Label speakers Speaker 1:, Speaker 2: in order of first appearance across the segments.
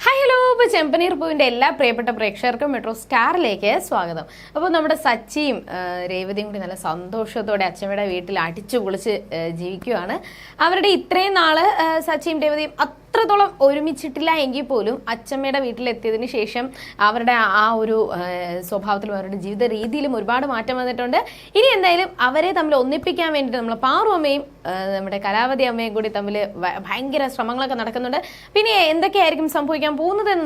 Speaker 1: Hi hello ഇപ്പോൾ ചെമ്പനീർ പൂവിന്റെ എല്ലാ പ്രിയപ്പെട്ട പ്രേക്ഷകർക്കും മെട്രോ സ്റ്റാറിലേക്ക് സ്വാഗതം. അപ്പോൾ നമ്മുടെ സച്ചിയും രേവതിയും കൂടി നല്ല സന്തോഷത്തോടെ അച്ഛമ്മയുടെ വീട്ടിൽ അടിച്ചു പൊളിച്ച് ജീവിക്കുകയാണ് അവരുടെ ഇത്രയും നാൾ സച്ചിയും രേവതിയും അത്രത്തോളം ഒരുമിച്ചിട്ടില്ല എങ്കിൽ പോലും അച്ഛമ്മയുടെ വീട്ടിലെത്തിയതിന് ശേഷം അവരുടെ ആ ഒരു സ്വഭാവത്തിലും അവരുടെ ജീവിത രീതിയിലും ഒരുപാട് മാറ്റം വന്നിട്ടുണ്ട്. ഇനി എന്തായാലും അവരെ തമ്മിൽ ഒന്നിപ്പിക്കാൻ വേണ്ടിയിട്ട് നമ്മൾ പാറു അമ്മയും നമ്മുടെ കലാവതി അമ്മയും കൂടി തമ്മിൽ ഭയങ്കര ശ്രമങ്ങളൊക്കെ നടക്കുന്നുണ്ട്. പിന്നെ എന്തൊക്കെയായിരിക്കും സംഭവിക്കാൻ പോകുന്നതെന്ന്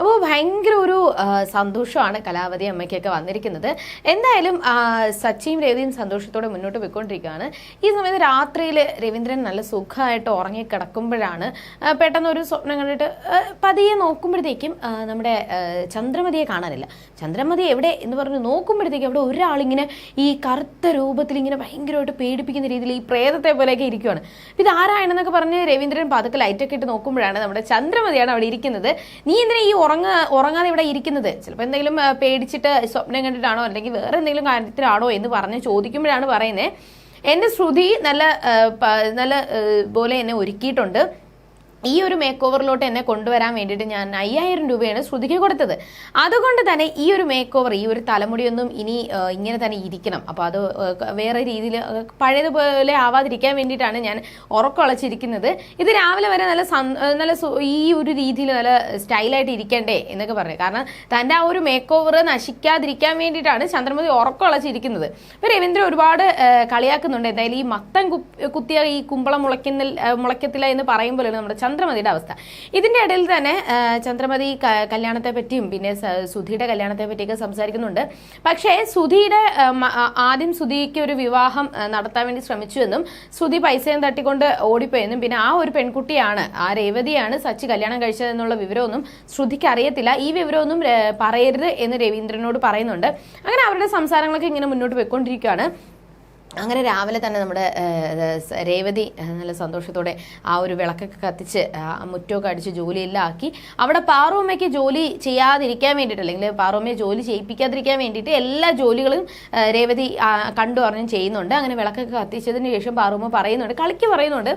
Speaker 1: അപ്പോൾ ഭയങ്കര ഒരു സന്തോഷമാണ് കലാവതി അമ്മയ്ക്കൊക്കെ വന്നിരിക്കുന്നത്. എന്തായാലും സച്ചിയും രവിയും സന്തോഷത്തോടെ മുന്നോട്ട് പോയിക്കൊണ്ടിരിക്കുകയാണ്. ഈ സമയത്ത് രാത്രിയിൽ രവീന്ദ്രൻ നല്ല സുഖമായിട്ട് ഉറങ്ങി കിടക്കുമ്പോഴാണ് പെട്ടെന്ന് ഒരു സ്വപ്നം കണ്ടിട്ട് പതിയെ നോക്കുമ്പോഴത്തേക്കും നമ്മുടെ ചന്ദ്രമതിയെ കാണാനില്ല. ചന്ദ്രമതി എവിടെ എന്ന് പറഞ്ഞ് നോക്കുമ്പോഴത്തേക്കും അവിടെ ഒരാളിങ്ങനെ ഈ കറുത്ത രൂപത്തിൽ ഇങ്ങനെ ഭയങ്കരമായിട്ട് പേടിപ്പിക്കുന്ന രീതിയിൽ ഈ പ്രേതത്തെ പോലെയൊക്കെ ഇരിക്കുകയാണ് ഇത് ആരാണെന്നൊക്കെ പറഞ്ഞ് രവീന്ദ്രൻ പതുക്കെ ലൈറ്റൊക്കെ ഇട്ട് നോക്കുമ്പോഴാണ് നമ്മുടെ ചന്ദ്രമതിയാണ് അവിടെ ഇരിക്കുന്നത്. നീ എന്തിനാ ഈ ഉറങ്ങ ഉറങ്ങാതെ ഇവിടെ ഇരിക്കുന്നത്. ചിലപ്പോൾ എന്തെങ്കിലും പേടിച്ചിട്ട് സ്വപ്നം കണ്ടിട്ടാണോ അല്ലെങ്കിൽ വേറെ എന്തെങ്കിലും കാര്യത്തിലാണോ എന്ന് പറഞ്ഞ് ചോദിക്കുമ്പോഴാണ് പറയുന്നത് എന്റെ ശ്രുതി നല്ല നല്ല പോലെ എന്നെ ഒരുക്കിയിട്ടുണ്ട്. ഈ ഒരു മേക്ക് ഓവറിലോട്ട് എന്നെ കൊണ്ടുവരാൻ വേണ്ടിയിട്ട് ഞാൻ അയ്യായിരം രൂപയാണ് ശ്രുതിക്ക് കൊടുത്തത്. അതുകൊണ്ട് തന്നെ ഈ ഒരു മേക്ക് ഓവർ ഈ ഒരു തലമുടിയൊന്നും ഇനി ഇങ്ങനെ തന്നെ ഇരിക്കണം. അപ്പോൾ അത് വേറെ രീതിയിൽ പഴയതുപോലെ ആവാതിരിക്കാൻ വേണ്ടിയിട്ടാണ് ഞാൻ ഉറക്കമുളച്ചിരിക്കുന്നത് ഇത് രാവിലെ വരെ നല്ല നല്ല ഈ ഒരു രീതിയിൽ നല്ല സ്റ്റൈലായിട്ട് ഇരിക്കണ്ടേ എന്നൊക്കെ പറഞ്ഞു. കാരണം തന്റെ ആ ഒരു മേക്ക് ഓവർ നശിക്കാതിരിക്കാൻ വേണ്ടിയിട്ടാണ് ചന്ദ്രമതി ഉറക്കമുളച്ചിരിക്കുന്നത് ഇപ്പോൾ രവീന്ദ്രൻ ഒരുപാട് കളിയാക്കുന്നുണ്ട്. എന്തായാലും ഈ മത്തം കുത്തിയ ഈ കുമ്പളം മുളയ്ക്കുന്ന മുളയ്ക്കത്തില്ല എന്ന് പറയുമ്പോഴാണ് നമ്മുടെ ചന്ദ്രമതിയുടെ അവസ്ഥ. ഇതിന്റെ ഇടയിൽ തന്നെ ചന്ദ്രമതി കല്യാണത്തെ പറ്റിയും പിന്നെ സുധിയുടെ കല്യാണത്തെ പറ്റിയൊക്കെ സംസാരിക്കുന്നുണ്ട്. പക്ഷേ സുധിയുടെ ആദ്യം സുധിക്ക് ഒരു വിവാഹം നടത്താൻ വേണ്ടി ശ്രമിച്ചുവെന്നും സുധി പൈസയും തട്ടിക്കൊണ്ട് ഓടിപ്പോയെന്നും പിന്നെ ആ ഒരു പെൺകുട്ടിയാണ് ആ രേവതിയാണ് സച്ചി കല്യാണം കഴിച്ചതെന്നുള്ള വിവരമൊന്നും ശ്രുതിക്ക് അറിയത്തില്ല. ഈ വിവരമൊന്നും പറയരുത് എന്ന് രവീന്ദ്രനോട് പറയുന്നുണ്ട്. അങ്ങനെ അവരുടെ സംസാരങ്ങളൊക്കെ ഇങ്ങനെ മുന്നോട്ട് പോയിക്കൊണ്ടിരിക്കുകയാണ്. അങ്ങനെ രാവിലെ തന്നെ നമ്മുടെ രേവതി നല്ല സന്തോഷത്തോടെ ആ ഒരു വിളക്കൊക്കെ കത്തിച്ച് മുറ്റമൊക്കെ അടിച്ച് ജോലിയെല്ലാം ആക്കി അവിടെ പാറുമ്മയ്ക്ക് ജോലി ചെയ്യാതിരിക്കാൻ വേണ്ടിയിട്ട് അല്ലെങ്കിൽ പാറുമ്മയെ ജോലി ചെയ്യിപ്പിക്കാതിരിക്കാൻ വേണ്ടിയിട്ട് എല്ലാ ജോലികളും രേവതി കണ്ടു അറിഞ്ഞും ചെയ്യുന്നുണ്ട്. അങ്ങനെ വിളക്കൊക്കെ കത്തിച്ചതിന് ശേഷം പാറുമ്മ പറയുന്നുണ്ട് കളിക്ക് പറയുന്നുണ്ട്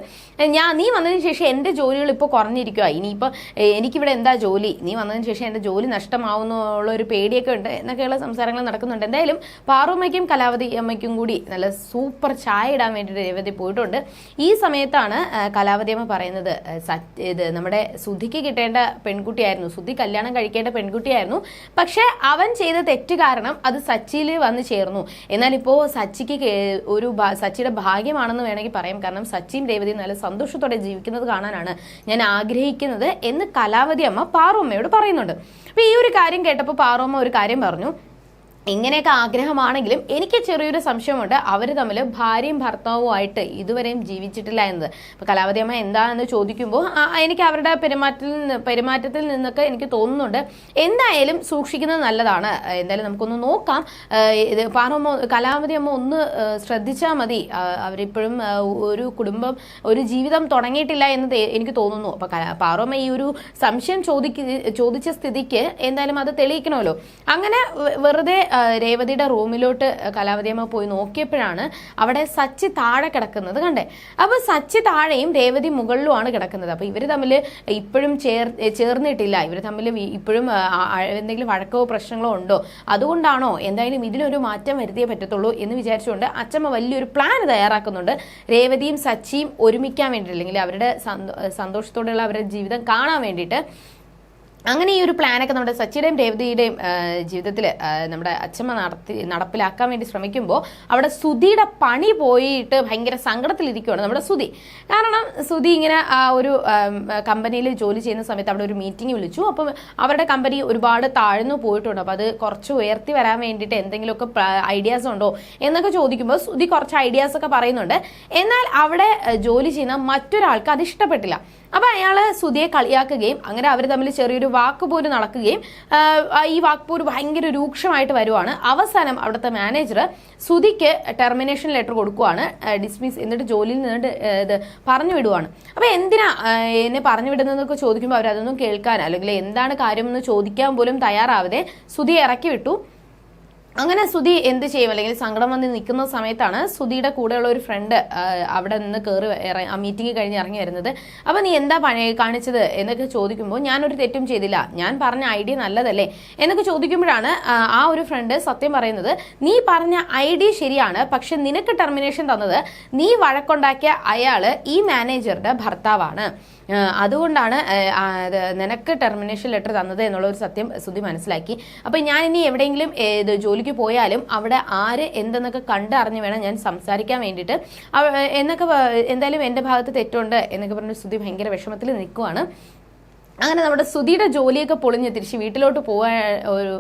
Speaker 1: ഞാൻ നീ വന്നതിന് ശേഷം എന്റെ ജോലികൾ ഇപ്പോൾ കുറഞ്ഞിരിക്കുക ഇനിയിപ്പോൾ എനിക്കിവിടെ എന്താ ജോലി? നീ വന്നതിന് ശേഷം എന്റെ ജോലി നഷ്ടമാവുന്നുള്ള ഒരു പേടിയൊക്കെ ഉണ്ട് എന്നൊക്കെയുള്ള സംസാരങ്ങൾ നടക്കുന്നുണ്ട്. എന്തായാലും പാറുമ്മയ്ക്കും കലാവതി അമ്മയ്ക്കും കൂടി നല്ല സൂപ്പർ ചായ ഇടാൻ വേണ്ടിയിട്ട് രേവതി പോയിട്ടുണ്ട്. ഈ സമയത്താണ് കലാവതിയമ്മ പറയുന്നത് ഇത് നമ്മുടെ സുധിക്ക് കിട്ടേണ്ട പെൺകുട്ടിയായിരുന്നു. സുധി കല്യാണം കഴിക്കേണ്ട പെൺകുട്ടിയായിരുന്നു. പക്ഷേ അവൻ ചെയ്ത തെറ്റ് കാരണം അത് സച്ചിയിൽ വന്ന് ചേർന്നു. എന്നാൽ ഇപ്പോൾ സച്ചിക്ക് ഒരു സച്ചിയുടെ ഭാഗ്യമാണെന്ന് വേണമെങ്കിൽ പറയാം. കാരണം സച്ചിയും രേവതിയും നല്ല സന്തോഷത്തോടെ ജീവിക്കുന്നത് കാണാനാണ് ഞാൻ ആഗ്രഹിക്കുന്നത് എന്ന് കലാവതി അമ്മ പാറുമ്മയോട് പറയുന്നുണ്ട്. അപ്പോൾ ഈ ഒരു കാര്യം കേട്ടപ്പോൾ പാറുമ്മ ഒരു കാര്യം പറഞ്ഞു. ഇങ്ങനെയൊക്കെ ആഗ്രഹമാണെങ്കിലും എനിക്ക് ചെറിയൊരു സംശയമുണ്ട്. അവർ തമ്മിൽ ഭാര്യയും ഭർത്താവുമായിട്ട് ഇതുവരെയും ജീവിച്ചിട്ടില്ല എന്നത്. അപ്പോൾ കലാവതി അമ്മ എന്താണെന്ന് ചോദിക്കുമ്പോൾ എനിക്ക് അവരുടെ പെരുമാറ്റത്തിൽ നിന്ന് പെരുമാറ്റത്തിൽ നിന്നൊക്കെ എനിക്ക് തോന്നുന്നുണ്ട്. എന്തായാലും സൂക്ഷിക്കുന്നത് നല്ലതാണ്. എന്തായാലും നമുക്കൊന്ന് നോക്കാം. ഇത് പാറമ്മ കലാവതി അമ്മ ഒന്ന് ശ്രദ്ധിച്ചാൽ മതി. അവരിപ്പോഴും ഒരു കുടുംബം ഒരു ജീവിതം തുടങ്ങിയിട്ടില്ല എന്ന് എനിക്ക് തോന്നുന്നു. അപ്പോൾ പാറമ്മ ഈ ഒരു സംശയം ചോദിക്ക ചോദിച്ച സ്ഥിതിക്ക് എന്തായാലും അത് തെളിയിക്കണമല്ലോ. അങ്ങനെ വെറുതെ രേവതിയുടെ റൂമിലോട്ട് കലാവതിയമ്മ പോയി നോക്കിയപ്പോഴാണ് അവിടെ സച്ചി താഴെ കിടക്കുന്നത് കണ്ടേ. അപ്പോൾ സച്ചി താഴെയും രേവതി മുകളിലുമാണ് കിടക്കുന്നത്. അപ്പോൾ ഇവർ തമ്മിൽ ഇപ്പോഴും ചേർ ചേർന്നിട്ടില്ല. ഇവർ തമ്മിൽ ഇപ്പോഴും എന്തെങ്കിലും വഴക്കോ പ്രശ്നങ്ങളോ ഉണ്ടോ? അതുകൊണ്ടാണോ എന്തായാലും ഇതിനൊരു മാറ്റം വരുത്തിയേ പറ്റത്തുള്ളൂ എന്ന് വിചാരിച്ചുകൊണ്ട് അച്ചമ്മ വലിയൊരു പ്ലാൻ തയ്യാറാക്കുന്നുണ്ട്. രേവതിയും സച്ചിയും ഒരുമിക്കാൻ വേണ്ടിയിട്ട് അല്ലെങ്കിൽ അവരുടെ സന്തോഷത്തോടെയുള്ള അവരുടെ ജീവിതം കാണാൻ വേണ്ടിയിട്ട്. അങ്ങനെ ഈ ഒരു പ്ലാനൊക്കെ നമ്മുടെ സച്ചിയുടെയും രേവതിയുടെയും ജീവിതത്തിൽ നമ്മുടെ അച്ഛമ്മ നടത്തി നടപ്പിലാക്കാൻ വേണ്ടി ശ്രമിക്കുമ്പോൾ അവിടെ സുധിയുടെ പണി പോയിട്ട് ഭയങ്കര സങ്കടത്തിലിരിക്കുകയാണ് നമ്മുടെ സുധി. കാരണം സുധി ഇങ്ങനെ ആ ഒരു കമ്പനിയിൽ ജോലി ചെയ്യുന്ന സമയത്ത് അവിടെ ഒരു മീറ്റിംഗ് വിളിച്ചു. അപ്പം അവരുടെ കമ്പനി ഒരുപാട് താഴ്ന്നു പോയിട്ടുണ്ട്. അപ്പോൾ അത് കുറച്ച് ഉയർത്തി വരാൻ വേണ്ടിയിട്ട് എന്തെങ്കിലുമൊക്കെ ഐഡിയാസ് ഉണ്ടോ എന്നൊക്കെ ചോദിക്കുമ്പോൾ സുധി കുറച്ച് ഐഡിയാസ് ഒക്കെ പറയുന്നുണ്ട്. എന്നാൽ അവിടെ ജോലി ചെയ്യുന്ന മറ്റൊരാൾക്ക് അത് ഇഷ്ടപ്പെട്ടില്ല. അപ്പൊ അയാൾ സുധിയെ കളിയാക്കുകയും അങ്ങനെ അവർ തമ്മിൽ ചെറിയൊരു വാക്കുപോര് നടക്കുകയും ഈ വാക്കുപോര് ഭയങ്കര രൂക്ഷമായിട്ട് വരുവാണ്. അവസാനം അവിടുത്തെ മാനേജർ സുധിക്ക് ടെർമിനേഷൻ ലെറ്റർ കൊടുക്കുവാണ്. ഡിസ്മിസ് എന്നിട്ട് ജോലിയിൽ നിന്നിട്ട് ഇത് പറഞ്ഞു വിടുവാണ്. അപ്പൊ എന്തിനാ എന്നെ പറഞ്ഞു വിടുന്നതെന്നൊക്കെ ചോദിക്കുമ്പോൾ അവരതൊന്നും കേൾക്കാൻ അല്ലെങ്കിൽ എന്താണ് കാര്യമെന്ന് ചോദിക്കാൻ പോലും തയ്യാറാവാതെ സുധിയെ ഇറക്കി വിട്ടു. അങ്ങനെ സുധി എന്ത് ചെയ്യും? അല്ലെങ്കിൽ സങ്കടം വന്ന് നിൽക്കുന്ന സമയത്താണ് സുധിയുടെ കൂടെയുള്ള ഒരു ഫ്രണ്ട് അവിടെ നിന്ന് കയറി ആ മീറ്റിംഗ് കഴിഞ്ഞ് ഇറങ്ങി വരുന്നത്. അപ്പം നീ എന്താ പണി കാണിച്ചത്? എന്നൊക്കെ ചോദിക്കുമ്പോൾ ഞാനൊരു തെറ്റും ചെയ്തില്ല. ഞാൻ പറഞ്ഞ ഐഡിയ നല്ലതല്ലേ? എന്നൊക്കെ ചോദിക്കുമ്പോഴാണ് ആ, ഒരു ഫ്രണ്ട് സത്യം പറയുന്നത് നീ പറഞ്ഞ ഐഡിയ ശരിയാണ് പക്ഷെ നിനക്ക് ടെർമിനേഷൻ തന്നത് നീ വഴക്കുണ്ടാക്കിയ അയാൾ ഈ മാനേജറുടെ ഭർത്താവാണ്. അതുകൊണ്ടാണ് നിനക്ക് ടെർമിനേഷൻ ലെറ്റർ തന്നത് എന്നുള്ള ഒരു സത്യം സുധി മനസ്സിലാക്കി. അപ്പൊ ഞാൻ ഇനി എവിടെയെങ്കിലും ജോലിക്ക് പോയാലും അവിടെ ആര് എന്തെന്നൊക്കെ കണ്ടറിഞ്ഞ് വേണം ഞാൻ സംസാരിക്കാൻ വേണ്ടിയിട്ട്. എന്നൊക്കെ എന്തായാലും എന്റെ ഭാഗത്ത് തെറ്റുണ്ട് എന്നൊക്കെ പറഞ്ഞ് സുധി ഭയങ്കര വിഷമത്തിൽ നിൽക്കുവാണ്. അങ്ങനെ നമ്മുടെ സുധിയുടെ ജോലിയൊക്കെ പൊളിഞ്ഞ് തിരിച്ച് വീട്ടിലോട്ട് പോവാ ഒരു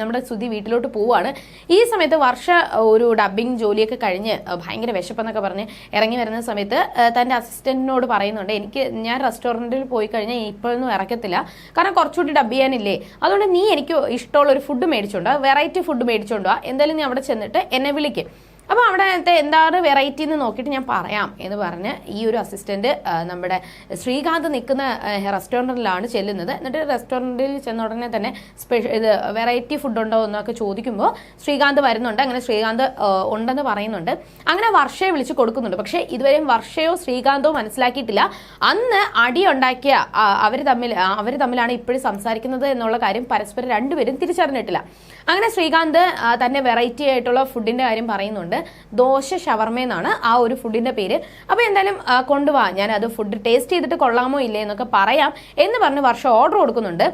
Speaker 1: നമ്മുടെ സുധി വീട്ടിലോട്ട് പോവാണ്. ഈ സമയത്ത് വർഷ ഒരു ഡബിങ് ജോലിയൊക്കെ കഴിഞ്ഞ് ഭയങ്കര വിശപ്പെന്നൊക്കെ പറഞ്ഞ് ഇറങ്ങി വരുന്ന സമയത്ത് തന്റെ അസിസ്റ്റന്റിനോട് പറയുന്നുണ്ട് എനിക്ക് ഞാൻ റെസ്റ്റോറന്റിൽ പോയി കഴിഞ്ഞാൽ ഇപ്പോഴൊന്നും ഇറക്കത്തില്ല. കാരണം കുറച്ചുകൂടി ഡബ് ചെയ്യാനില്ലേ. അതുകൊണ്ട് നീ എനിക്ക് ഇഷ്ടമുള്ള ഒരു ഫുഡ് മേടിച്ചോണ്ടോ വെറൈറ്റി ഫുഡ് മേടിച്ചോണ്ടോ എന്തായാലും നീ അവിടെ ചെന്നിട്ട് എന്നെ വിളിക്കും. അപ്പോൾ അവിടത്തെ എന്താണ് വെറൈറ്റി എന്ന് നോക്കിയിട്ട് ഞാൻ പറയാം എന്ന് പറഞ്ഞ് ഈ ഒരു അസിസ്റ്റന്റ് നമ്മുടെ ശ്രീകാന്ത് നിൽക്കുന്ന റെസ്റ്റോറന്റിലാണ് ചെല്ലുന്നത്. എന്നിട്ട് റെസ്റ്റോറന്റിൽ ചെന്ന ഉടനെ തന്നെ സ്പെഷ്യൽ ഇത് വെറൈറ്റി ഫുഡ് ഉണ്ടോ എന്നൊക്കെ ചോദിക്കുമ്പോൾ ശ്രീകാന്ത് വരുന്നുണ്ട്. അങ്ങനെ ശ്രീകാന്ത് ഉണ്ടെന്ന് പറയുന്നുണ്ട്. അങ്ങനെ വർഷയെ വിളിച്ച് കൊടുക്കുന്നുണ്ട്. പക്ഷേ ഇതുവരെയും വർഷയോ ശ്രീകാന്തോ മനസ്സിലാക്കിയിട്ടില്ല. അന്ന് അടി ഉണ്ടാക്കിയ അവർ തമ്മിൽ അവർ തമ്മിലാണ് ഇപ്പോഴും സംസാരിക്കുന്നത് എന്നുള്ള കാര്യം പരസ്പരം രണ്ടുപേരും തിരിച്ചറിഞ്ഞിട്ടില്ല. അങ്ങനെ ശ്രീകാന്ത് തന്നെ വെറൈറ്റി ആയിട്ടുള്ള ഫുഡിന്റെ കാര്യം പറയുന്നുണ്ട്. ദോശ ഷവർമ എന്നാണ് ആ ഒരു ഫുഡിന്റെ പേര്. അപ്പോൾ എന്തായാലും കൊണ്ടുപോകാം ഞാൻ അത് ഫുഡ് ടേസ്റ്റ് ചെയ്തിട്ട് കൊള്ളാമോ ഇല്ലേ എന്നൊക്കെ പറയാം എന്ന് പറഞ്ഞ് വർഷം ഓർഡർ കൊടുക്കുന്നുണ്ട്.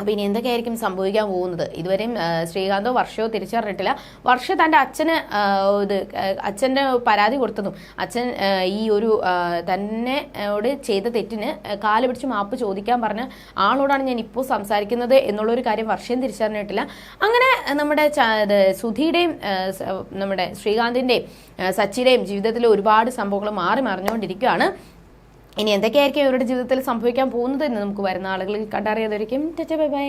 Speaker 1: അപ്പോൾ ഇനി എന്തൊക്കെയായിരിക്കും സംഭവിക്കാൻ പോകുന്നത്? ഇതുവരെയും ശ്രീകാന്തോ വർഷയോ തിരിച്ചറിഞ്ഞിട്ടില്ല. വർഷ തന്റെ അച്ഛന് ഇത് അച്ഛന്റെ പരാതി കൊടുത്തതും അച്ഛൻ ഈ ഒരു തന്നെയോട് തന്നെ ചെയ്ത തെറ്റിന് കാൽ പിടിച്ച് മാപ്പ് ചോദിക്കാൻ പറഞ്ഞ ആളോടാണ് ഞാൻ ഇപ്പോൾ സംസാരിക്കുന്നത് എന്നുള്ളൊരു കാര്യം വർഷം തിരിച്ചറിഞ്ഞിട്ടില്ല. അങ്ങനെ നമ്മുടെ സുധിയുടെയും നമ്മുടെ ശ്രീകാന്തിന്റെയും സച്ചിയുടെയും ജീവിതത്തിൽ ഒരുപാട് സംഭവങ്ങൾ മാറി മറിഞ്ഞുകൊണ്ടിരിക്കുകയാണ്. ഇനി എന്തൊക്കെയായിരിക്കും ഇവരുടെ ജീവിതത്തിൽ സംഭവിക്കാൻ പോകുന്നത് എന്ന് നമുക്ക് വരുന്ന ആളുകളിൽ കണ്ടറിയാതായിരിക്കും. Bye bye.